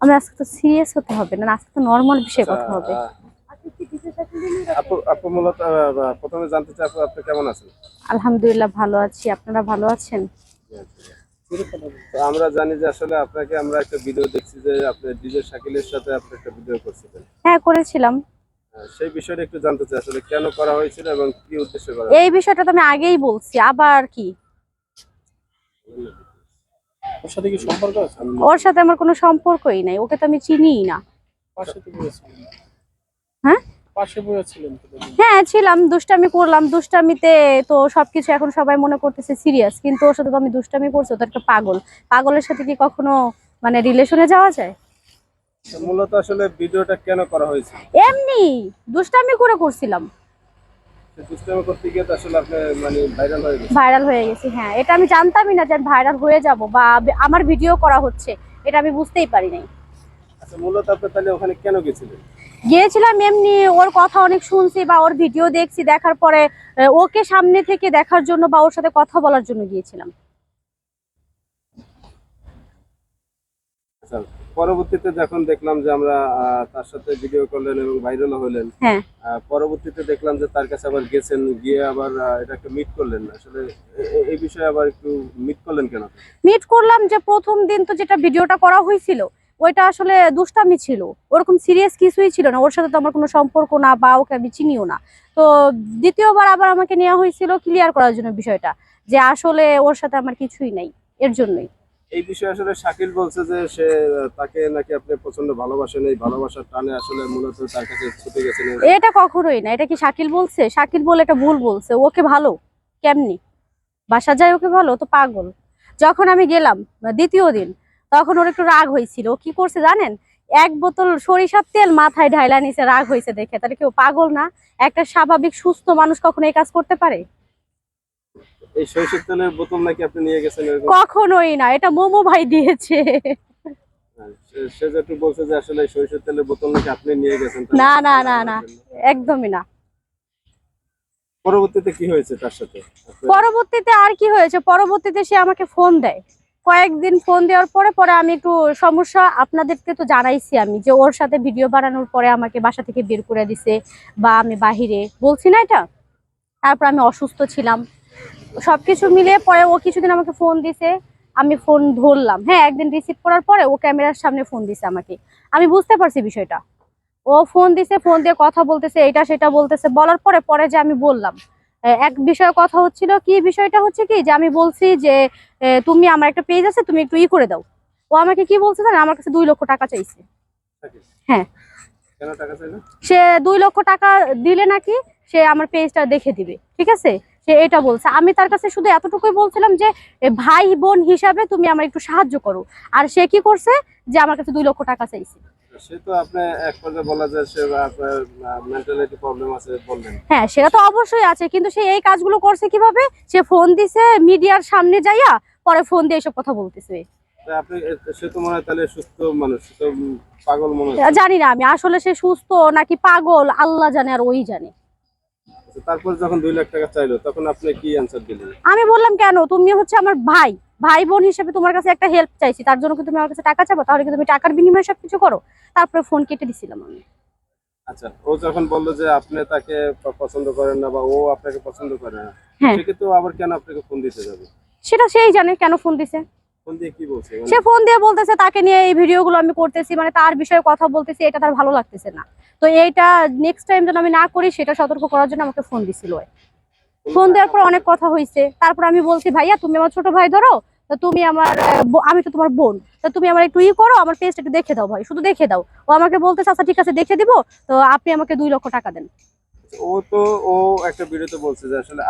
আমরা আজকে তো সিরিয়াস হতে হবে না আজকে তো নর্মাল বিষয়ে কথা হবে। আপু আপু মূলত প্রথমে জানতে চাই আপু আপনি কেমন আছেন? আলহামদুলিল্লাহ ভালো আছি আপনারা ভালো আছেন? তো আমরা জানি যে আসলে আপনাকে আমরা একটা ভিডিও দেখছি যে আপনি ডিজে শাকিলের সাথে আপনি একটা ভিডিও করছিলেন। হ্যাঁ করেছিলাম। সেই বিষয়টা একটু জানতে চাই আসলে কেন করা হয়েছিল এবং কি উদ্দেশ্যে করা এই বিষয়টা তো আমি আগেই বলছি আবার কি? ওর সাথে কি সম্পর্ক আছে? ওর সাথে আমার কোনো সম্পর্কই নাই ওকে তো আমি চিনিই না। পাশে তো বসেছিলেন হ্যাঁ? পাশে বসেছিলেন হ্যাঁ ছিলাম দুষ্টামি করলাম দুষ্টামিতে তো সবকিছু এখন সবাই মনে করতেছে সিরিয়াস কিন্তু ওর সাথে তো আমি দুষ্টামি করছি ও তো একটা পাগল। পাগলের সাথে কি কখনো মানে রিলেশনে যাওয়া যায়? মূলত আসলে ভিডিওটা কেন করা হয়েছে? এমনি দুষ্টামি করে করছিলাম। ভাইরাল হয়ে গেছে গেছি হ্যাঁ। এটা আমি জানতামই না যে ভাইরাল হয়ে যাব বা আমার ভিডিও করা হচ্ছে। এটা আমি বুঝতেই পারি নাই। আচ্ছা মূলত তাহলে ওখানে কেন গেছিলেন? গিয়েছিলাম এমনি ওর কথা অনেক শুনছি বা ওর ভিডিও দেখছি দেখার পরে ওকে সামনে থেকে দেখার জন্য বা ওর সাথে কথা বলার জন্য গিয়েছিলাম। আচ্ছা পরবর্তীতে যখন দেখলাম যে আমরা তার সাথে ভিডিও করলেন এবং ভাইরাল হলেন হ্যাঁ। পরবর্তীতে দেখলাম যে তার কাছে আবার গেছেন গিয়ে আবার এটাকে মিট করলেন। আসলে এই বিষয়ে আবার একটু মিট করলেন কেন? মিট করলাম যে প্রথম দিন তো যেটা ভিডিওটা করা হয়েছিল ওইটা আসলে দুষ্টামি ছিল। ওরকম সিরিয়াস কিছুই ছিল না। ওর সাথে তো আমার কোনো সম্পর্ক না বা ওকে আমি চিনিও না। তো দ্বিতীয়বার আবার আমাকে নেওয়া হয়েছিল ক্লিয়ার করার জন্য বিষয়টা যে আসলে ওর সাথে আমার কিছুই নাই এর জন্যই। এই বিষয়ে আসলে শাকিল বলছে যে সে, তাকে নাকি আপনি প্রচণ্ড ভালোবাসেন, এই ভালোবাসার টানে আসলে মূলত তার কাছে ছুটে গেছেন এটা কখনোই না, এটা কি শাকিল বলছে? শাকিল বলে এটা ভুল বলছে, ওকে ভালো, কেমনি? বাসা যায় ওকে ভালো তো পাগল। যখন আমি গেলাম, দ্বিতীয় দিন, তখন ওর একটু রাগ হয়েছিল। ও কি করছে জানেন? এক বোতল সরিষার তেল মাথায় ঢাইলা নিচে রাগ হয়েছে দেখে। তাহলে কেউ পাগল না? একটা স্বাভাবিক সুস্থ মানুষ কখনো এই কাজ করতে পারে? এই সরিষার তেলের বোতল নাকি আপনি নিয়ে গেছেন কখনোই না এটা মোমো ভাই দিয়েছে। হ্যাঁ, সে- যেটু বলছে যে আসলে সরিষার তেলের বোতল নাকি আপনি নিয়ে গেছেন না, না, না, না। একদমই না। পরবর্তীতে কি হয়েছে তার সাথে? পরবর্তীতে আর কি হয়েছে? পরবর্তীতে সে আমাকে ফোন দেয়। কয়েকদিন ফোন দেওয়ার পরে পরে আমি একটু সমস্যা আপনাদেরকে তো জানাইছি আমি যে ওর সাথে ভিডিও বানানোর পরে আমাকে বাসা থেকে বের করে দিছে বা আমি বাহিরে। বলছি না এটা? তারপর আমি অসুস্থ ছিলাম। সবকিছু মিলিয়ে পরে ও কিছুদিন আমাকে ফোন দিছে আমি ফোন ধরলাম। হ্যাঁ একদিন রিসিভ করার পরে ও ক্যামেরার সামনে ফোন দিছে আমাকে। আমি বুঝতে পারছি বিষয়টা। ও ফোন দিছে ফোন দিয়ে কথা বলতেছে এটা সেটা বলতেছে বলার পরে পরে যে আমি বললাম। এক বিষয়ে কথা হচ্ছিল কি বিষয়টা হচ্ছে কি? যে আমি বলছি যে তুমি আমার একটা পেজ আছে তুমি একটু ই করে দাও। ও আমাকে কি বলছে জানেন? আমার কাছে দুই লক্ষ টাকা চাইছে। হ্যাঁ। সে দুই লক্ষ টাকা দিলে নাকি সে আমার পেজটা দেখে দিবে। ঠিক আছে? সে এটা বলছে। আমি তার কাছে শুধু এতটুকুই বলছিলাম যে ভাই বোন হিসাবে তুমি আমার একটু সাহায্য করো। আর সে কি করছে? যে আমার কাছে দুই লক্ষ টাকা চাইছে। হ্যাঁ সেটা তো অবশ্যই আছে কিন্তু সে এই কাজগুলো করছে কীভাবে? সে ফোন দিছে মিডিয়ার সামনে যাইয়া পরে ফোন দিয়ে এসব কথা বলতেছে। জানি না আমি আসলে সে সুস্থ নাকি পাগল? আল্লাহ জানে আর ওই জানে। আচ্ছা, তারপর যখন দুই লাখ টাকা চাইলো তখন আপনি কি অ্যান্সার দিলেন? আমি বললাম কেন? তুমি হচ্ছে আমার ভাই। ভাই বোন হিসেবে তোমার কাছে একটা হেল্প চাইছি। তার জন্য কি তুমি আমার কাছে টাকা চাবো? তাহলে কি তুমি টাকার বিনিময়ে সবকিছু করো? তারপরে ফোন কেটে দিছিলাম আমি। আচ্ছা ও যখন বলল যে আপনি তাকে পছন্দ করেন না বা ও আপনাকে পছন্দ করে না হ্যাঁ। সেক্ষেত্রে আবার কেন আপনাকে ফোন দিতে যাবে? সেটা সেই জানে কেন ফোন দিছে। সে ফোন দিয়ে বলতেছে তাকে নিয়ে এই ভিডিওগুলো আমি করতেছি মানে তার বিষয়ে কথা বলতেছি এটা তার ভালো লাগতেছে না। তো এইটা নেক্সট টাইম যেন আমি না করি সেটা সতর্ক করার জন্য আমাকে ফোন দিছিল ফোন দেওয়ার পর অনেক কথা হয়েছে তারপর আমি বলছি ভাইয়া তুমি আমার ছোট ভাই ধরো তা তুমি আমার আমি তো তোমার বোন তা তুমি আমার একটু ই করো আমার পেজটা একটু দেখে দাও ভাই শুধু দেখে দাও। ও আমাকে বলতেছে আচ্ছা ঠিক আছে দেখে দিব তো আপনি আমাকে দুই লক্ষ টাকা দেন। ও তো ও একটা ভিডিওতে বলছে যে আসলে